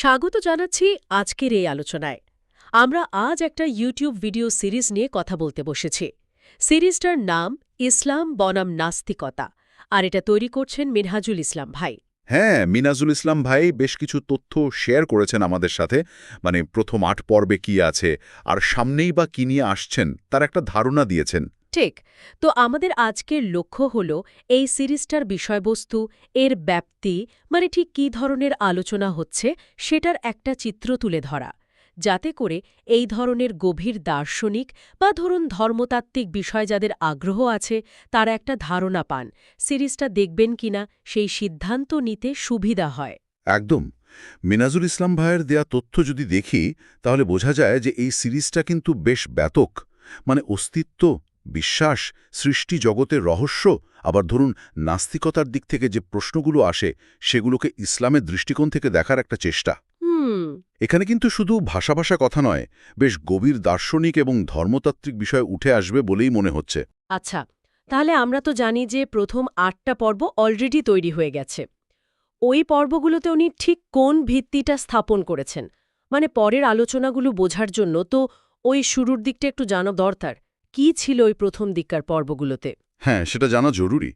স্বাগত জানাচ্ছি আজকের এই আলোচনায়। আমরা আজ একটা ইউটিউব ভিডিও সিরিজ নিয়ে কথা বলতে বসেছি। সিরিজটার নাম ইসলাম বনাম নাস্তিকতা, আর এটা তৈরি করছেন মিনহাজুল ইসলাম ভাই। হ্যাঁ মিনাজুল ইসলাম ভাই বেশ কিছু তথ্য শেয়ার করেছেন আমাদের সাথে। মানে প্রথম আট পর্বে কি আছে, আর সামনেই বা কি নিয়ে আসছেন, তার একটা ধারণা দিয়েছেন। ঠিক, তো আমাদের আজকের লক্ষ্য হল এই সিরিজটার বিষয়বস্তু, এর ব্যাপ্তি মানে ঠিক কী ধরনের আলোচনা হচ্ছে সেটার একটা চিত্র তুলে ধরা। যাতে করে এই ধরনের গভীর দার্শনিক বা ধরুন ধর্মতাত্ত্বিক বিষয় যাদের আগ্রহ আছে, তারা একটা ধারণা পান, সিরিজটা দেখবেন কিনা সেই সিদ্ধান্ত নিতে সুবিধা হয়। একদম, মিনাজুল ইসলাম ভাইয়ের দেয়া তথ্য যদি দেখি, তাহলে বোঝা যায় যে এই সিরিজটা কিন্তু বেশ ব্যাতক মানে অস্তিত্ব বিশ্বাস সৃষ্টি জগতের রহস্য আবার ধরুন নাস্তিকতার দিক থেকে যে প্রশ্নগুলো আসে সেগুলোকে ইসলামের দৃষ্টিকোণ থেকে দেখার একটা চেষ্টা। হুম। এখানে কিন্তু শুধু ভাষা ভাষা কথা নয় বেশ গভীর দার্শনিক এবং ধর্মতাত্ত্বিক বিষয় উঠে আসবে বলেই মনে হচ্ছে। আচ্ছা তাহলে আমরা তো জানি যে প্রথম আটটা পর্ব অলরেডি তৈরি হয়ে গেছে। ওই পর্বগুলোতে উনি ঠিক কোন ভিত্তিটা স্থাপন করেছেন? মানে পরের আলোচনাগুলো বোঝার জন্য তো ওই শুরুর দিকটা একটু জানা দরকার। কি ছিল ওই প্রথম দিককার পর্বগুলোতে? হ্যাঁ সেটা জানা জরুরি।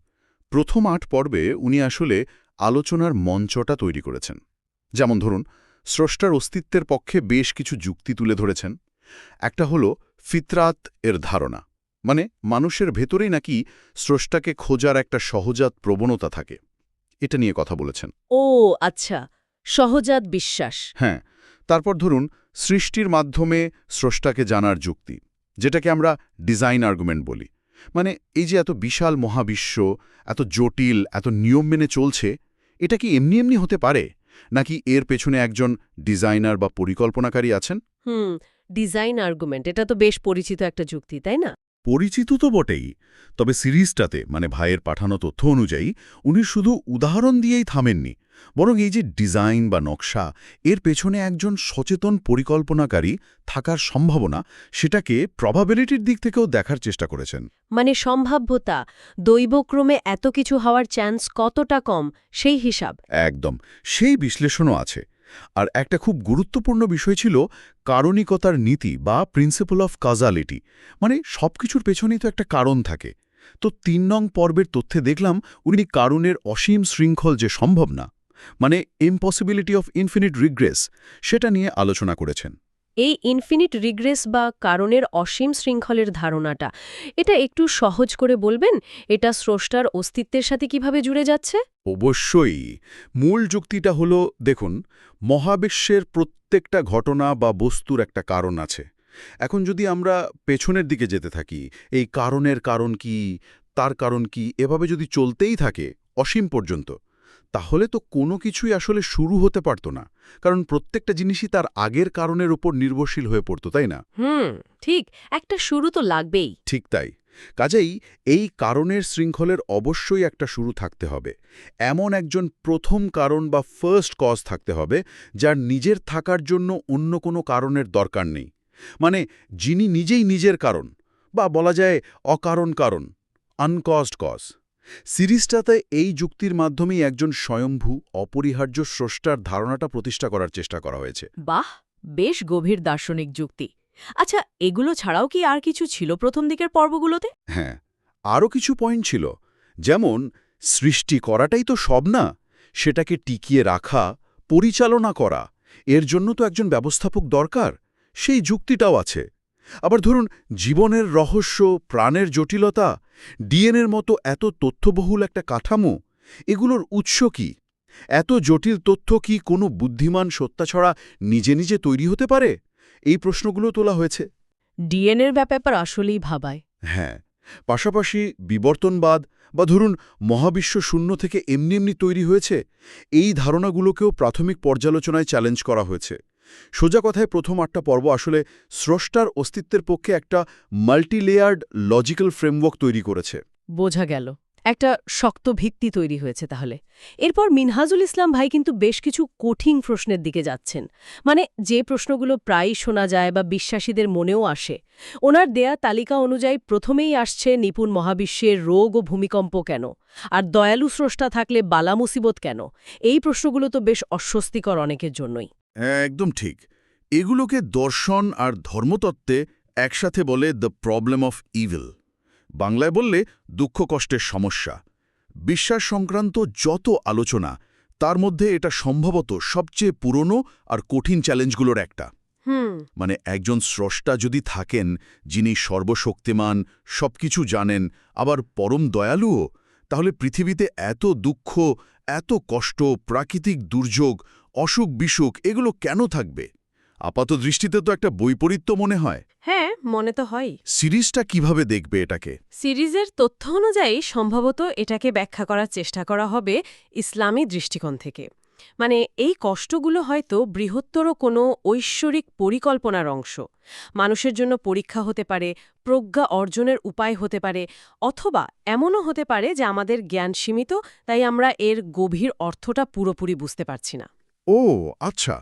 প্রথম আট পর্বে উনি আসলে আলোচনার মঞ্চটা তৈরি করেছেন। যেমন ধরুন স্রষ্টার অস্তিত্বের পক্ষে বেশ কিছু যুক্তি তুলে ধরেছেন। একটা হলো ফিতরাত এর ধারণা। মানে মানুষের ভেতরেই নাকি স্রষ্টাকে খোঁজার একটা সহজাত প্রবণতা থাকে। এটা নিয়ে কথা বলেছেন। ও আচ্ছা সহজাত বিশ্বাস। হ্যাঁ তারপর ধরুন সৃষ্টির মাধ্যমে স্রষ্টাকে জানার যুক্তি। যেটাকে আমরা ডিজাইন আর্গুমেন্ট বলি। মানে এই যে এত বিশাল মহাবিশ্ব এত জটিল এত নিয়ম মেনে চলছে এটা কি এমনি এমনি হতে পারে? নাকি এর পেছনে একজন ডিজাইনার বা পরিকল্পনাকারী আছেন? হুম ডিজাইন আর্গুমেন্ট এটা তো বেশ পরিচিত একটা যুক্তি তাই না? পরিচিত তো বটেই তবে সিরিজটাতে মানে ভাইয়ের পাঠানো তথ্য অনুযায়ী উনি শুধু উদাহরণ দিয়েই থামেননি। বরং এই যে ডিজাইন বা নকশা এর পেছনে একজন সচেতন পরিকল্পনাকারী থাকার সম্ভাবনা সেটাকে প্রবাবিলিটির দিক থেকেও দেখার চেষ্টা করেছেন। মানে সম্ভাব্যতা দৈবক্রমে এত কিছু হওয়ার চান্স কতটা কম সেই হিসাব। একদম সেই বিশ্লেষণও আছে। আর একটা খুব গুরুত্বপূর্ণ বিষয় ছিল কারণিকতার নীতি বা প্রিন্সিপাল অফ কাজালিটি মানে সবকিছুর পেছনেই তো একটা কারণ থাকে। তো তিন নং পর্বের তথ্যে দেখলাম উনি কারণের অসীম শৃঙ্খল যে সম্ভব না। মানে ইম্পসিবিলিটি অফ ইনফিনিট রিগ্রেস সেটা নিয়ে আলোচনা করেছেন। এই ইনফিনিট রিগ্রেস বা কারণের অসীম শৃঙ্খলের ধারণাটা এটা একটু সহজ করে বলবেন? এটা স্রষ্টার অস্তিত্বের সাথে কীভাবে জুড়ে যাচ্ছে? অবশ্যই। মূল যুক্তিটা হলো দেখুন মহাবিশ্বের প্রত্যেকটা ঘটনা বা বস্তুর একটা কারণ আছে। এখন যদি আমরা পেছনের দিকে যেতে থাকি এই কারণের কারণ কি তার কারণ কি এভাবে যদি চলতেই থাকে অসীম পর্যন্ত তাহলে তো কোনো কিছুই আসলে শুরু হতে পারত না কারণ প্রত্যেকটা জিনিসই তার আগের কারণের উপর নির্ভরশীল হয়ে পড়ত তাই না? হুম ঠিক একটা শুরু তো লাগবেই। ঠিক তাই। কাজেই এই কারণের শৃঙ্খলের অবশ্যই একটা শুরু থাকতে হবে। এমন একজন প্রথম কারণ বা ফার্স্ট কজ থাকতে হবে যার নিজের থাকার জন্য অন্য কোনো কারণের দরকার নেই। মানে যিনি নিজেই নিজের কারণ বা বলা যায় অকারণ কারণ আনকজড কজ সিরিজটাতে এই যুক্তির মাধ্যমেই একজন স্বয়ম্ভূ অপরিহার্য স্রষ্টার ধারণাটা প্রতিষ্ঠা করার চেষ্টা করা হয়েছে। বাহ! বেশ গভীর দার্শনিক যুক্তি। আচ্ছা এগুলো ছাড়াও কি আর কিছু ছিল প্রথম দিকের পর্বগুলোতে? হ্যাঁ আরও কিছু পয়েন্ট ছিল। যেমন সৃষ্টি করাটাই তো সব না সেটাকে টিকিয়ে রাখা পরিচালনা করা এর জন্য তো একজন ব্যবস্থাপক দরকার সেই যুক্তিটাও আছে। আবার ধরুন জীবনের রহস্য প্রাণের জটিলতা ডিএনএর মতো এত তথ্যবহুল একটা কাঠামো এগুলোর উৎস কি? এত জটিল তথ্য কি কোনো বুদ্ধিমান সত্তা ছড়া নিজে নিজে তৈরি হতে পারে? এই প্রশ্নগুলো তোলা হয়েছে। ডিএনএর ব্যাপার আসলেই ভাবায়। হ্যাঁ পাশাপাশি বিবর্তনবাদ বা ধরুন মহাবিশ্ব শূন্য থেকে এমনি এমনি তৈরি হয়েছে এই ধারণাগুলোকেও প্রাথমিক পর্যালোচনায় চ্যালেঞ্জ করা হয়েছে। সোজা কথায় প্রথম আটটা পর্ব আসলে স্রষ্টার অস্তিত্বের পক্ষে একটা মাল্টিলেয়ার্ড লজিক্যাল ফ্রেমওয়ার্ক তৈরি করেছে। বোঝা গেল। একটা শক্ত ভিত্তি তৈরি হয়েছে তাহলে। এরপর মিনহাজুল ইসলাম ভাই কিন্তু বেশ কিছু কঠিন প্রশ্নের দিকে যাচ্ছেন। মানে যে প্রশ্নগুলো প্রায়ই শোনা যায় বা বিশ্বাসীদের মনেও আসে, ওনার দেয়া তালিকা অনুযায়ী প্রথমেই আসছে নিপুণ মহাবিশ্বের রোগ ও ভূমিকম্প কেন? আর দয়ালু স্রষ্টা থাকলে বালা মুসিবত কেন? এই প্রশ্নগুলো তো বেশ অস্বস্তিকর অনেকের জন্যই। একদম ঠিক। এগুলোকে দর্শন আর ধর্মতত্ত্বে একসাথে বলে দ্য প্রবলেম অফ ইভিল বাংলায় বললে দুঃখ কষ্টের সমস্যা বিশ্বাস সংক্রান্ত যত আলোচনা তার মধ্যে এটা সম্ভবত সবচেয়ে পুরনো আর কঠিন চ্যালেঞ্জগুলোর একটা। মানে একজন স্রষ্টা যদি থাকেন যিনি সর্বশক্তিমান সবকিছু জানেন আবার পরম দয়ালুও তাহলে পৃথিবীতে এত দুঃখ এত কষ্ট প্রাকৃতিক দুর্যোগ অসুখ বিসুখ এগুলো কেন থাকবে? আপাত দৃষ্টিতে তো একটা বৈপরীত্য মনে হয়। হ্যাঁ মনে তো হয়। সিরিজটা কীভাবে দেখবে এটাকে? সিরিজের তথ্য অনুযায়ী সম্ভবত এটাকে ব্যাখ্যা করার চেষ্টা করা হবে ইসলামী দৃষ্টিকোণ থেকে। মানে এই কষ্টগুলো হয়তো বৃহত্তর কোনো ঐশ্বরিক পরিকল্পনার অংশ। মানুষের জন্য পরীক্ষা হতে পারে প্রজ্ঞা অর্জনের উপায় হতে পারে অথবা এমনও হতে পারে যে আমাদের জ্ঞান সীমিত তাই আমরা এর গভীর অর্থটা পুরোপুরি বুঝতে পারছি না। ও আচ্ছা।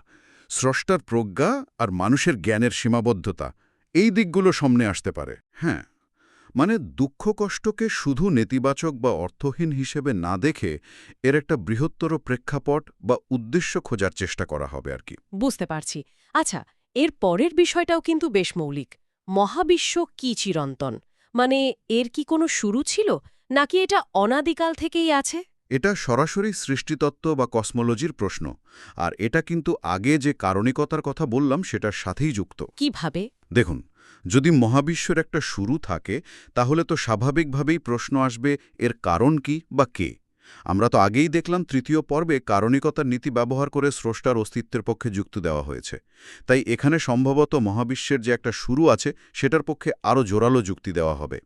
স্রষ্টার প্রজ্ঞা আর মানুষের জ্ঞানের সীমাবদ্ধতা, এই দিকগুলো সামনে আসতে পারে। হ্যাঁ। মানে দুঃখ কষ্টকে শুধু নেতিবাচক বা অর্থহীন হিসেবে না দেখে এর একটা বৃহত্তর প্রেক্ষাপট বা উদ্দেশ্য খোঁজার চেষ্টা করা হবে আর কি। বুঝতে পারছি। আচ্ছা এর পরের বিষয়টাও কিন্তু বেশ মৌলিক। মহাবিশ্ব কি চিরন্তন? মানে এর কি কোনো শুরু ছিল, নাকি এটা অনাদিকাল থেকেই আছে? এটা সরাসরি সৃষ্টিতত্ত্ব বা কসমোলজির প্রশ্ন। আর এটা কিন্তু আগে যে কারণিকতার কথা বললাম সেটার সাথেই যুক্ত। কীভাবে? দেখুন যদি মহাবিশ্বের একটা শুরু থাকে তাহলে তো স্বাভাবিকভাবেই প্রশ্ন আসবে এর কারণ কি বা কে? আমরা তো আগেই দেখলাম তৃতীয় পর্বে কারণিকতার নীতি ব্যবহার করে স্রষ্টার অস্তিত্বের পক্ষে যুক্তি দেওয়া হয়েছে। তাই এখানে সম্ভবত মহাবিশ্বের যে একটা শুরু আছে সেটার পক্ষে আরও জোরালো যুক্তি দেওয়া হবে।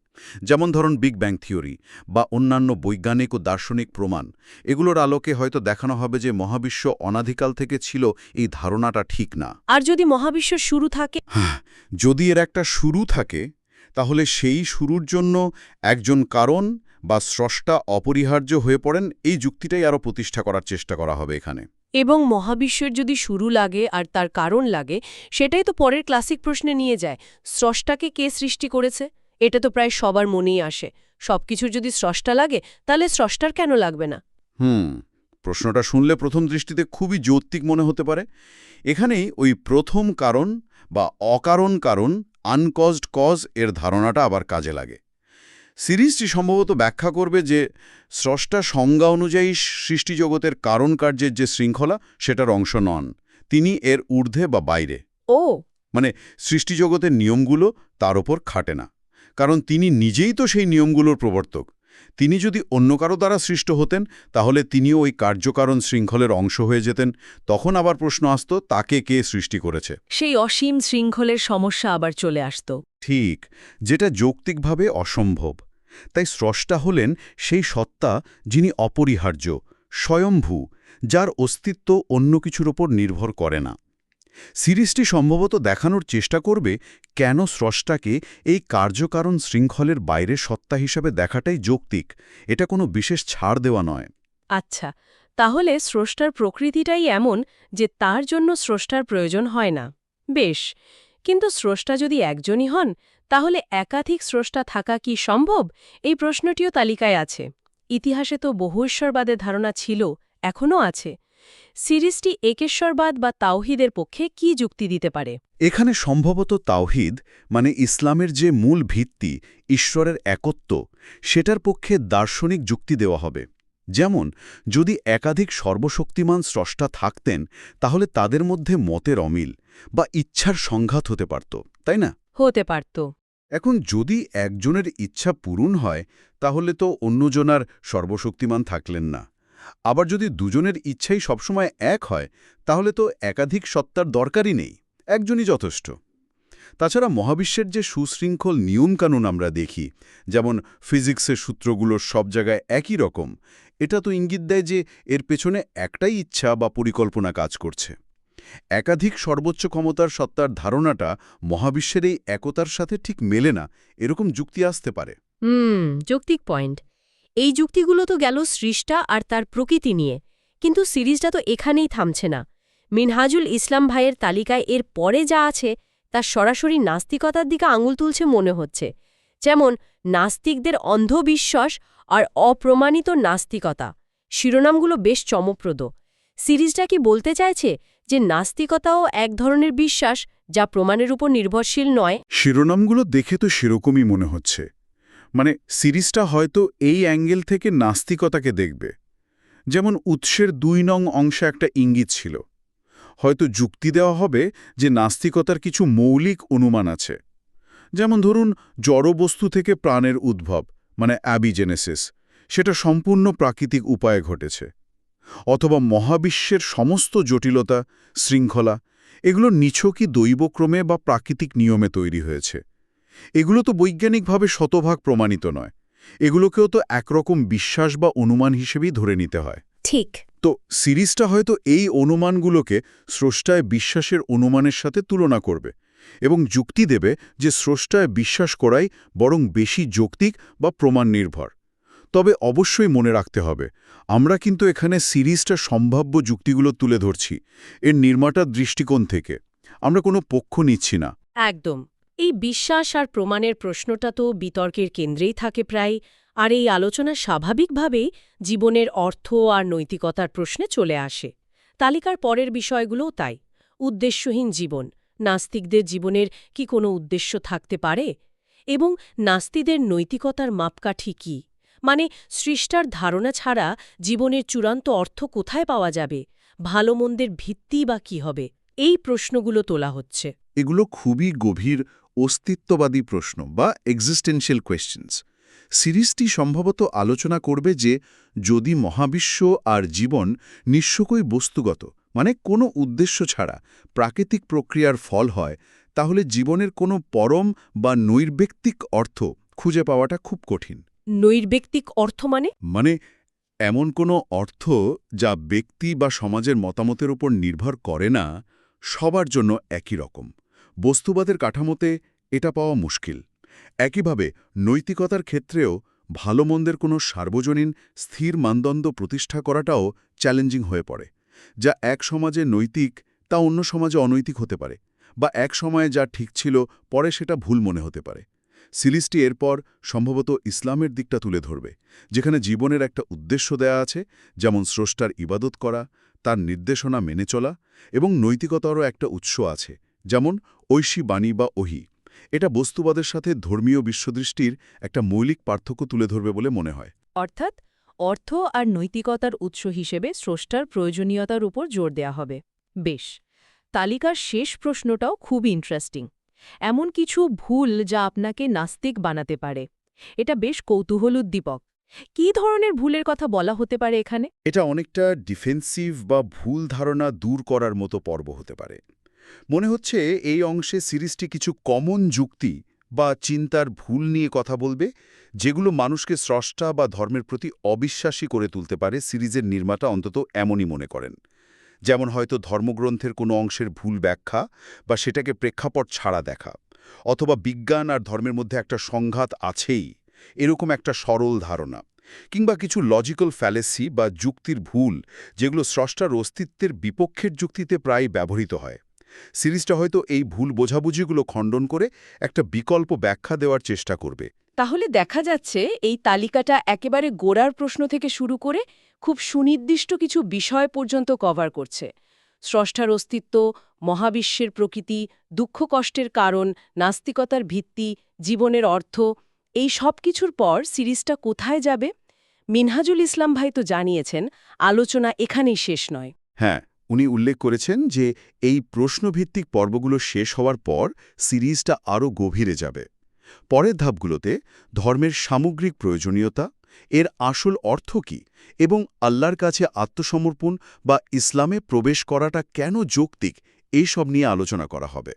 যেমন ধরুন বিগ ব্যাং থিওরি বা অন্যান্য বৈজ্ঞানিক ও দার্শনিক প্রমাণ। এগুলোর আলোকে হয়তো দেখানো হবে যে মহাবিশ্ব অনাধিকাল থেকে ছিল এই ধারণাটা ঠিক না। আর যদি মহাবিশ্ব শুরু থাকে? হ্যাঁ যদি এর একটা শুরু থাকে তাহলে সেই শুরুর জন্য একজন কারণ বা স্রষ্টা অপরিহার্য হয়ে পড়েন এই যুক্তিটাই আরও প্রতিষ্ঠা করার চেষ্টা করা হবে এখানে। এবং মহাবিশ্বের যদি শুরু লাগে আর তার কারণ লাগে সেটাই তো পরের ক্লাসিক প্রশ্নে নিয়ে যায়। স্রষ্টাকে কে সৃষ্টি করেছে? এটা তো প্রায় সবার মনেই আসে। সবকিছুর যদি স্রষ্টা লাগে তাহলে স্রষ্টার কেন লাগবে না? হুম প্রশ্নটা শুনলে প্রথম দৃষ্টিতে খুবই যৌক্তিক মনে হতে পারে। এখানেই ওই প্রথম কারণ বা অকারণ কারণ আনকজড কজ এর ধারণাটা আবার কাজে লাগে। সিরিজটি সম্ভবত ব্যাখ্যা করবে যে স্রষ্টা সংজ্ঞা অনুযায়ী সৃষ্টিজগতের কারণ কার্যের যে শৃঙ্খলা সেটার অংশ নন। তিনি এর ঊর্ধ্বে বা বাইরে। ও। মানে সৃষ্টিজগতের নিয়মগুলো তার ওপর খাটে না। কারণ তিনি নিজেই তো সেই নিয়মগুলোর প্রবর্তক। তিনি যদি অন্য কারও দ্বারা সৃষ্ট হতেন তাহলে তিনিও ওই কার্যকারণ শৃঙ্খলের অংশ হয়ে যেতেন। তখন আবার প্রশ্ন আসত তাকে কে সৃষ্টি করেছে? সেই অসীম শৃঙ্খলের সমস্যা আবার চলে আসত। ঠিক যেটা যৌক্তিকভাবে অসম্ভব। তাই স্রষ্টা হলেন সেই সত্তা যিনি অপরিহার্য, স্বয়ম্ভূ, যার অস্তিত্ব অন্য কিছুর ওপর নির্ভর করে না। সিরিজটি সম্ভবত দেখানোর চেষ্টা করবে কেন স্রষ্টাকে এই কার্যকারণ শৃঙ্খলের বাইরে সত্তা হিসাবে দেখাটাই যৌক্তিক, এটা কোনো বিশেষ ছাড় দেওয়া নয়। আচ্ছা তাহলে স্রষ্টার প্রকৃতিটাই এমন যে তার জন্য স্রষ্টার প্রয়োজন হয় না। বেশ কিন্তু স্রষ্টা যদি একজনই হন, তাহলে একাধিক স্রষ্টা থাকা কি সম্ভব? এই প্রশ্নটিও তালিকায় আছে। ইতিহাসে তো বহু ঈশ্বরবাদের ধারণা ছিল, এখনও আছে। সিরিজটি একেশ্বরবাদ বা তাওহিদের পক্ষে কি যুক্তি দিতে পারে? এখানে সম্ভবত তাওহিদ মানে ইসলামের যে মূল ভিত্তি, ঈশ্বরের একত্ব, সেটার পক্ষে দার্শনিক যুক্তি দেওয়া হবে। যেমন যদি একাধিক সর্বশক্তিমান স্রষ্টা থাকতেন তাহলে তাদের মধ্যে মতের অমিল বা ইচ্ছার সংঘাত হতে পারত তাই না? হতে পারত। এখন যদি একজনের ইচ্ছা পূরণ হয় তাহলে তো অন্যজনার সর্বশক্তিমান থাকলেন না। আবার যদি দুজনের ইচ্ছাই সবসময় এক হয় তাহলে তো একাধিক সত্তার দরকারই নেই একজনই যথেষ্ট। তাছাড়া মহাবিশ্বের যে সুশৃঙ্খল নিয়মকানুন আমরা দেখি, যেমন ফিজিক্সের সূত্রগুলো সব জায়গায় একই রকম, এটা তো ইঙ্গিত দেয় যে এর পেছনে একটাই ইচ্ছা বা পরিকল্পনা কাজ করছে। একাধিক সর্বোচ্চ ক্ষমতার সত্তার ধারণাটা মহাবিশ্বের এই একতার সাথে ঠিক মেলে না, এরকম যুক্তি আসতে পারে। হুম, যৌক্তিক পয়েন্ট। এই যুক্তিগুলো তো গেল সৃষ্টা আর তার প্রকৃতি নিয়ে, কিন্তু সিরিজটা তো এখানেই থামছে না। মিনহাজুল ইসলাম ভাইয়ের তালিকায় এর পরে যা আছে তা সরাসরি নাস্তিকতার দিকে আঙুল তুলছে মনে হচ্ছে। যেমন, নাস্তিকদের অন্ধবিশ্বাস আর অপ্রমাণিত নাস্তিকতা। শিরোনামগুলো বেশ চমকপ্রদ। সিরিজটা কি বলতে চাইছে যে নাস্তিকতাও এক ধরনের বিশ্বাস যা প্রমাণের উপর নির্ভরশীল নয়? শিরোনামগুলো দেখে তো সেরকমই মনে হচ্ছে। মানে সিরিজটা হয়তো এই অ্যাঙ্গেল থেকে নাস্তিকতাকে দেখবে। যেমন, উৎসের দুই নং অংশে একটা ইঙ্গিত ছিল। হয়তো যুক্তি দেওয়া হবে যে নাস্তিকতার কিছু মৌলিক অনুমান আছে। যেমন ধরুন জড়বস্তু থেকে প্রাণের উদ্ভব মানে অ্যাবিজেনেসিস, সেটা সম্পূর্ণ প্রাকৃতিক উপায়ে ঘটেছে। অথবা মহাবিশ্বের সমস্ত জটিলতা, শৃঙ্খলা, এগুলো নিছকই দৈবক্রমে বা প্রাকৃতিক নিয়মে তৈরি হয়েছে। এগুলো তো বৈজ্ঞানিকভাবে শতভাগ প্রমাণিত নয়। এগুলোকেও তো একরকম বিশ্বাস বা অনুমান হিসেবেই ধরে নিতে হয়। ঠিক। তো সিরিজটা হয়তো এই অনুমানগুলোকে স্রষ্টায় বিশ্বাসের অনুমানের সাথে তুলনা করবে এবং যুক্তি দেবে যে স্রষ্টায় বিশ্বাস করাই বরং বেশি যৌক্তিক বা প্রমাণ নির্ভর। তবে অবশ্যই মনে রাখতে হবে আমরা কিন্তু এখানে সিরিজটা সম্ভাব্য যুক্তিগুলো তুলে ধরছি এর নির্মাতার দৃষ্টিকোণ থেকে। আমরা কোনো পক্ষ নিচ্ছি না। একদম। এই বিশ্বাস আর প্রমাণের প্রশ্নটা তো বিতর্কের কেন্দ্রেই থাকে প্রায়। আর এই আলোচনা স্বাভাবিকভাবেই জীবনের অর্থ আর নৈতিকতার প্রশ্নে চলে আসে। তালিকার পরের বিষয়গুলোও তাই। উদ্দেশ্যহীন জীবন, নাস্তিকদের জীবনের কি কোনো উদ্দেশ্য থাকতে পারে? এবং নাস্তিদের নৈতিকতার মাপকাঠি কি? মানে সৃষ্টার ধারণা ছাড়া জীবনের চূড়ান্ত অর্থ কোথায় পাওয়া যাবে? ভালো মন্দের ভিত্তি বা কি হবে? এই প্রশ্নগুলো তোলা হচ্ছে। এগুলো খুবই গভীর অস্তিত্ববাদী প্রশ্ন বা এক্সিস্টেন্সিয়াল কোয়েশ্চেন্স সিরিজটি সম্ভবত আলোচনা করবে যে যদি মহাবিশ্ব আর জীবন নিঃস্বকই বস্তুগত মানে কোনো উদ্দেশ্য ছাড়া প্রাকৃতিক প্রক্রিয়ার ফল হয় তাহলে জীবনের কোনো পরম বা নৈর্ব্যক্তিক অর্থ খুঁজে পাওয়াটা খুব কঠিন। নৈর্ব্যক্তিক অর্থ মানে? মানে এমন কোনো অর্থ যা ব্যক্তি বা সমাজের মতামতের উপর নির্ভর করে না সবার জন্য একই রকম। বস্তুবাদের কাঠামোতে এটা পাওয়া মুশকিল। একইভাবে নৈতিকতার ক্ষেত্রেও ভালো মন্দের কোনো সার্বজনীন স্থির মানদণ্ড প্রতিষ্ঠা করাটাও চ্যালেঞ্জিং হয়ে পড়ে, যা এক সমাজে নৈতিক, তা অন্য সমাজে অনৈতিক হতে পারে, বা এক সময়ে যা ঠিক ছিল পরে সেটা ভুল মনে হতে পারে। সিলিসটি এরপর সম্ভবত ইসলামের দিকটা তুলে ধরবে, যেখানে জীবনের একটা উদ্দেশ্য দেয়া আছে, যেমন স্রষ্টার ইবাদত করা, তার নির্দেশনা মেনে চলা, এবং নৈতিকতারও একটা উৎস আছে, যেমন ঐশী বাণী বা ওহি। এটা বস্তুবাদের সাথে ধর্মীয় বিশ্বদৃষ্টির একটা মৌলিক পার্থক্য তুলে ধরবে বলে মনে হয়। অর্থাৎ অর্থ আর নৈতিকতার উৎস হিসেবে স্রষ্টার প্রয়োজনীয়তার উপর জোর দেয়া হবে। বেশ তালিকার শেষ প্রশ্নটাও খুব ইন্টারেস্টিং এমন কিছু ভুল যা আপনাকে নাস্তিক বানাতে পারে। এটা বেশ কৌতূহল উদ্দীপক কী ধরনের ভুলের কথা বলা হতে পারে এখানে? এটা অনেকটা ডিফেন্সিভ বা ভুল ধারণা দূর করার মতো পর্ব হতে পারে। মনে হচ্ছে এই অংশে সিরিজটি কিছু কমন যুক্তি বা চিন্তার ভুল নিয়ে কথা বলবে, যেগুলো মানুষকে স্রষ্টা বা ধর্মের প্রতি অবিশ্বাসী করে তুলতে পারে সিরিজের নির্মাতা অন্তত এমনই মনে করেন। যেমন হয়তো ধর্মগ্রন্থের কোনো অংশের ভুল ব্যাখ্যা বা সেটাকে প্রেক্ষাপট ছাড়া দেখা, অথবা বিজ্ঞান আর ধর্মের মধ্যে একটা সংঘাত আছেই, এরকম একটা সরল ধারণা, কিংবা কিছু লজিক্যাল ফ্যালেসি বা যুক্তির ভুল, যেগুলো স্রষ্টার অস্তিত্বের বিপক্ষের যুক্তিতে প্রায় ব্যবহৃত হয়। সিরিজটা হয়তো এই ভুল বোঝাবুঝিগুলো খণ্ডন করে একটা বিকল্প ব্যাখ্যা দেওয়ার চেষ্টা করবে। তাহলে দেখা যাচ্ছে এই তালিকাটা একেবারে গোড়ার প্রশ্ন থেকে শুরু করে খুব সুনির্দিষ্ট কিছু বিষয় পর্যন্ত কভার করছে। স্রষ্টার অস্তিত্ব মহাবিশ্বের প্রকৃতি দুঃখ কষ্টের কারণ নাস্তিকতার ভিত্তি জীবনের অর্থ এই সব কিছুর পর সিরিজটা কোথায় যাবে? মিনহাজুল ইসলাম ভাই তো জানিয়েছেন আলোচনা এখানেই শেষ নয়। হ্যাঁ উনি উল্লেখ করেছেন যে এই প্রশ্নভিত্তিক পর্বগুলো শেষ হওয়ার পর সিরিজটা আরও গভীরে যাবে। পরের ধাপগুলোতে ধর্মের সামগ্রিক প্রয়োজনীয়তা, এর আসল অর্থ কী এবং আল্লাহর কাছে আত্মসমর্পণ বা ইসলামে প্রবেশ করাটা কেন যৌক্তিক এইসব নিয়ে আলোচনা করা হবে।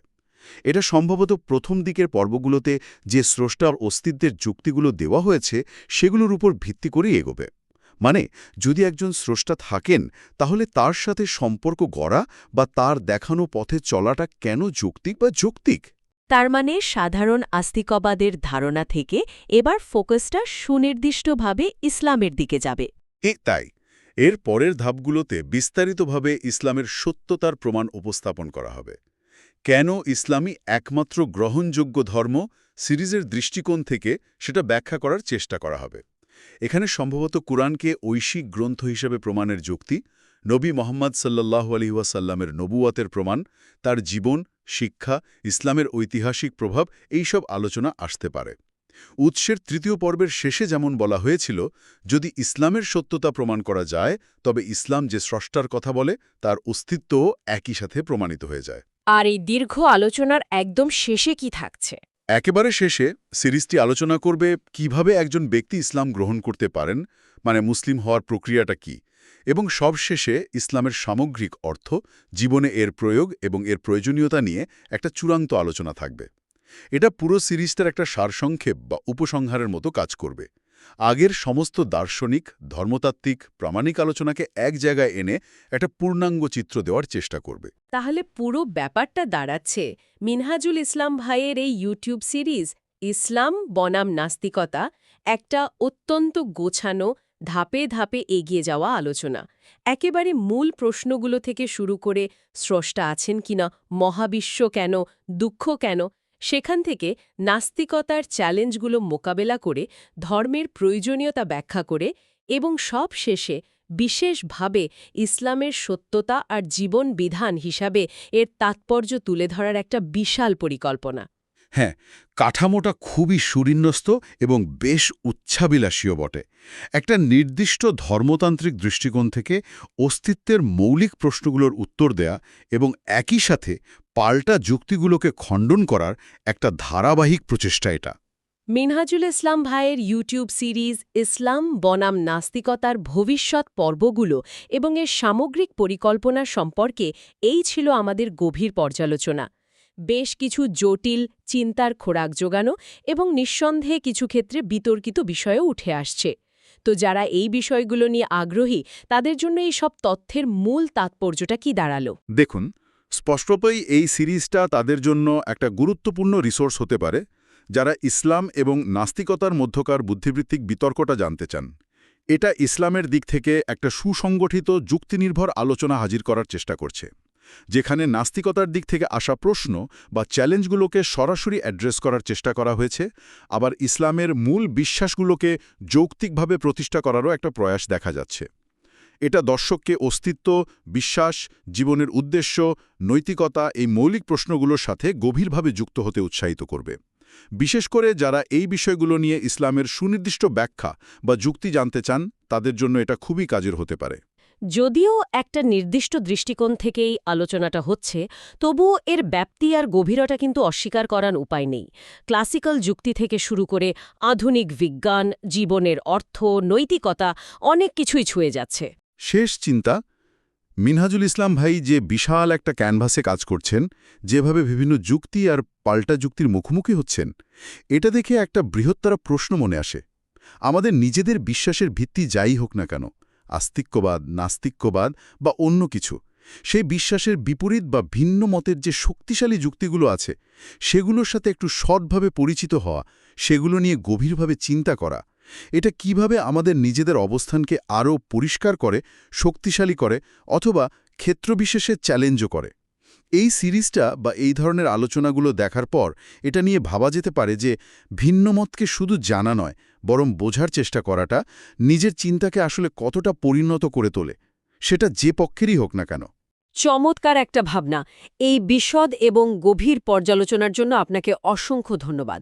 এটা সম্ভবত প্রথম দিকের পর্বগুলোতে যে স্রষ্টার অস্তিত্বের যুক্তিগুলো দেওয়া হয়েছে সেগুলোর উপর ভিত্তি করেই এগোবে। মানে যদি একজন স্রষ্টা থাকেন তাহলে তার সাথে সম্পর্ক গড়া বা তার দেখানো পথে চলাটা কেন যৌক্তিক বা যৌক্তিক? তার মানে সাধারণ আস্তিকবাদের ধারণা থেকে এবার ফোকাসটা সুনির্দিষ্টভাবে ইসলামের দিকে যাবে। এ তাই। এর পরের ধাপগুলোতে বিস্তারিতভাবে ইসলামের সত্যতার প্রমাণ উপস্থাপন করা হবে। কেন ইসলামী একমাত্র গ্রহণযোগ্য ধর্ম? সিরিজের দৃষ্টিকোণ থেকে সেটা ব্যাখ্যা করার চেষ্টা করা হবে। এখানে সম্ভবত কুরআনকে ঐশিক গ্রন্থ হিসেবে প্রমাণের যুক্তি, নবী মোহাম্মদ সাল্লাহ আলী ওয়াসাল্লামের নবুয়াতের প্রমাণ, তার জীবন, শিক্ষা, ইসলামের ঐতিহাসিক প্রভাব এইসব আলোচনা আসতে পারে। উৎসের তৃতীয় পর্বের শেষে যেমন বলা হয়েছিল, যদি ইসলামের সত্যতা প্রমাণ করা যায়, তবে ইসলাম যে স্রষ্টার কথা বলে, তার অস্তিত্বও একই সাথে প্রমাণিত হয়ে যায়। আর এই দীর্ঘ আলোচনার একদম শেষে কি থাকছে? একেবারে শেষে সিরিজটি আলোচনা করবে কীভাবে একজন ব্যক্তি ইসলাম গ্রহণ করতে পারেন মানে মুসলিম হওয়ার প্রক্রিয়াটা কি, এবং সবশেষে ইসলামের সামগ্রিক অর্থ, জীবনে এর প্রয়োগ এবং এর প্রয়োজনীয়তা নিয়ে একটা চূড়ান্ত আলোচনা থাকবে। এটা পুরো সিরিজটার একটা সারসংক্ষেপ বা উপসংহারের মতো কাজ করবে। আগের সমস্ত দার্শনিক, ধর্মতাত্ত্বিক, প্রামাণিক আলোচনাকে এক জায়গায় এনে একটা পূর্ণাঙ্গ চিত্র দেওয়ার চেষ্টা করবে। তাহলে পুরো ব্যাপারটা দাঁড়াচ্ছে মিনহাজুল ইসলাম ভাইয়ের এই ইউটিউব সিরিজ ইসলাম বনাম নাস্তিকতা একটা অত্যন্ত গোছানো, ধাপে ধাপে এগিয়ে যাওয়া আলোচনা। একেবারে মূল প্রশ্নগুলো থেকে শুরু করে স্রষ্টা আছেন কিনা, মহাবিশ্ব কেন, দুঃখ কেন সেখান থেকে নাস্তিকতার চ্যালেঞ্জগুলো মোকাবেলা করে ধর্মের প্রয়োজনীয়তা ব্যাখ্যা করে এবং সব শেষে বিশেষভাবে ইসলামের সত্যতা আর জীবন বিধান হিসাবে এর তাৎপর্য তুলে ধরার একটা বিশাল পরিকল্পনা। হ্যাঁ কাঠামোটা খুবই সুরিন্যস্ত এবং বেশ উচ্ছাবিলাসীয় বটে। একটা নির্দিষ্ট ধর্মতান্ত্রিক দৃষ্টিকোণ থেকে অস্তিত্বের মৌলিক প্রশ্নগুলোর উত্তর দেয়া এবং একই সাথে পাল্টা যুক্তিগুলোকে খণ্ডন করার একটা ধারাবাহিক প্রচেষ্টা এটা। মিনহাজুল ইসলাম ভাইয়ের ইউটিউব সিরিজ ইসলাম বনাম নাস্তিকতার ভবিষ্যৎ পর্বগুলো এবং এর সামগ্রিক পরিকল্পনা সম্পর্কে এই ছিল আমাদের গভীর পর্যালোচনা। বেশ কিছু জটিল চিন্তার খোরাক জোগানো এবং নিঃসন্দেহে কিছু ক্ষেত্রে বিতর্কিত বিষয়ও উঠে আসছে। তো যারা এই বিষয়গুলো নিয়ে আগ্রহী তাদের জন্য এই সব তথ্যের মূল তাৎপর্যটা কি দাঁড়াল? দেখুন স্পষ্টতই এই সিরিজটা তাদের জন্য একটা গুরুত্বপূর্ণ রিসোর্স হতে পারে, যারা ইসলাম এবং নাস্তিকতার মধ্যকার বুদ্ধিবৃত্তিক বিতর্কটা জানতে চান। এটা ইসলামের দিক থেকে একটা সুসংগঠিত, যুক্তিনির্ভর আলোচনা হাজির করার চেষ্টা করছে, যেখানে নাস্তিকতার দিক থেকে আসা প্রশ্ন বা চ্যালেঞ্জগুলোকে সরাসরি অ্যাড্রেস করার চেষ্টা করা হয়েছে, আবার ইসলামের মূল বিশ্বাসগুলোকে যৌক্তিকভাবে প্রতিষ্ঠা করারও একটা প্রয়াস দেখা যাচ্ছে। এটা দর্শককে অস্তিত্ব, বিশ্বাস, জীবনের উদ্দেশ্য, নৈতিকতা এই মৌলিক প্রশ্নগুলোর সাথে গভীরভাবে যুক্ত হতে উৎসাহিত করবে। বিশেষ করে যারা এই বিষয়গুলো নিয়ে ইসলামের সুনির্দিষ্ট ব্যাখ্যা বা যুক্তি জানতে চান, তাদের জন্য এটা খুবই কাজের হতে পারে। যদিও একটা নির্দিষ্ট দৃষ্টিকোণ থেকেই আলোচনাটা হচ্ছে, তবুও এর ব্যাপ্তি আর গভীরতা কিন্তু অস্বীকার করার উপায় নেই। ক্লাসিক্যাল যুক্তি থেকে শুরু করে আধুনিক বিজ্ঞান, জীবনের অর্থ, নৈতিকতা অনেক কিছুই ছুঁয়ে যাচ্ছে। শেষ চিন্তা, মিনহাজুল ইসলাম ভাই যে বিশাল একটা ক্যানভাসে কাজ করছেন, যেভাবে বিভিন্ন যুক্তি আর পাল্টা যুক্তির মুখোমুখি হচ্ছেন, এটা দেখে একটা বৃহত্তর প্রশ্ন মনে আসে। আমাদের নিজেদের বিশ্বাসের ভিত্তি যাই হোক না কেন, আস্তিক্যবাদ, নাস্তিক্যবাদ বা অন্য কিছু, সেই বিশ্বাসের বিপরীত বা ভিন্ন মতের যে শক্তিশালী যুক্তিগুলো আছে, সেগুলোর সাথে একটু সৎভাবে পরিচিত হওয়া, সেগুলো নিয়ে গভীরভাবে চিন্তা করা এটা কীভাবে আমাদের নিজেদের অবস্থানকে আরও পরিষ্কার করে, শক্তিশালী করে অথবা ক্ষেত্রবিশেষে চ্যালেঞ্জও করে? এই সিরিজটা বা এই ধরনের আলোচনাগুলো দেখার পর এটা নিয়ে ভাবা যেতে পারে যে ভিন্ন মতকে শুধু জানা নয়, বরং বোঝার চেষ্টা করাটা নিজের চিন্তাকে আসলে কতটা পরিণত করে তোলে, সেটা যে পক্ষেরই হোক না কেন। চমৎকার একটা ভাবনা। এই বিশদ এবং গভীর পর্যালোচনার জন্য আপনাকে অসংখ্য ধন্যবাদ।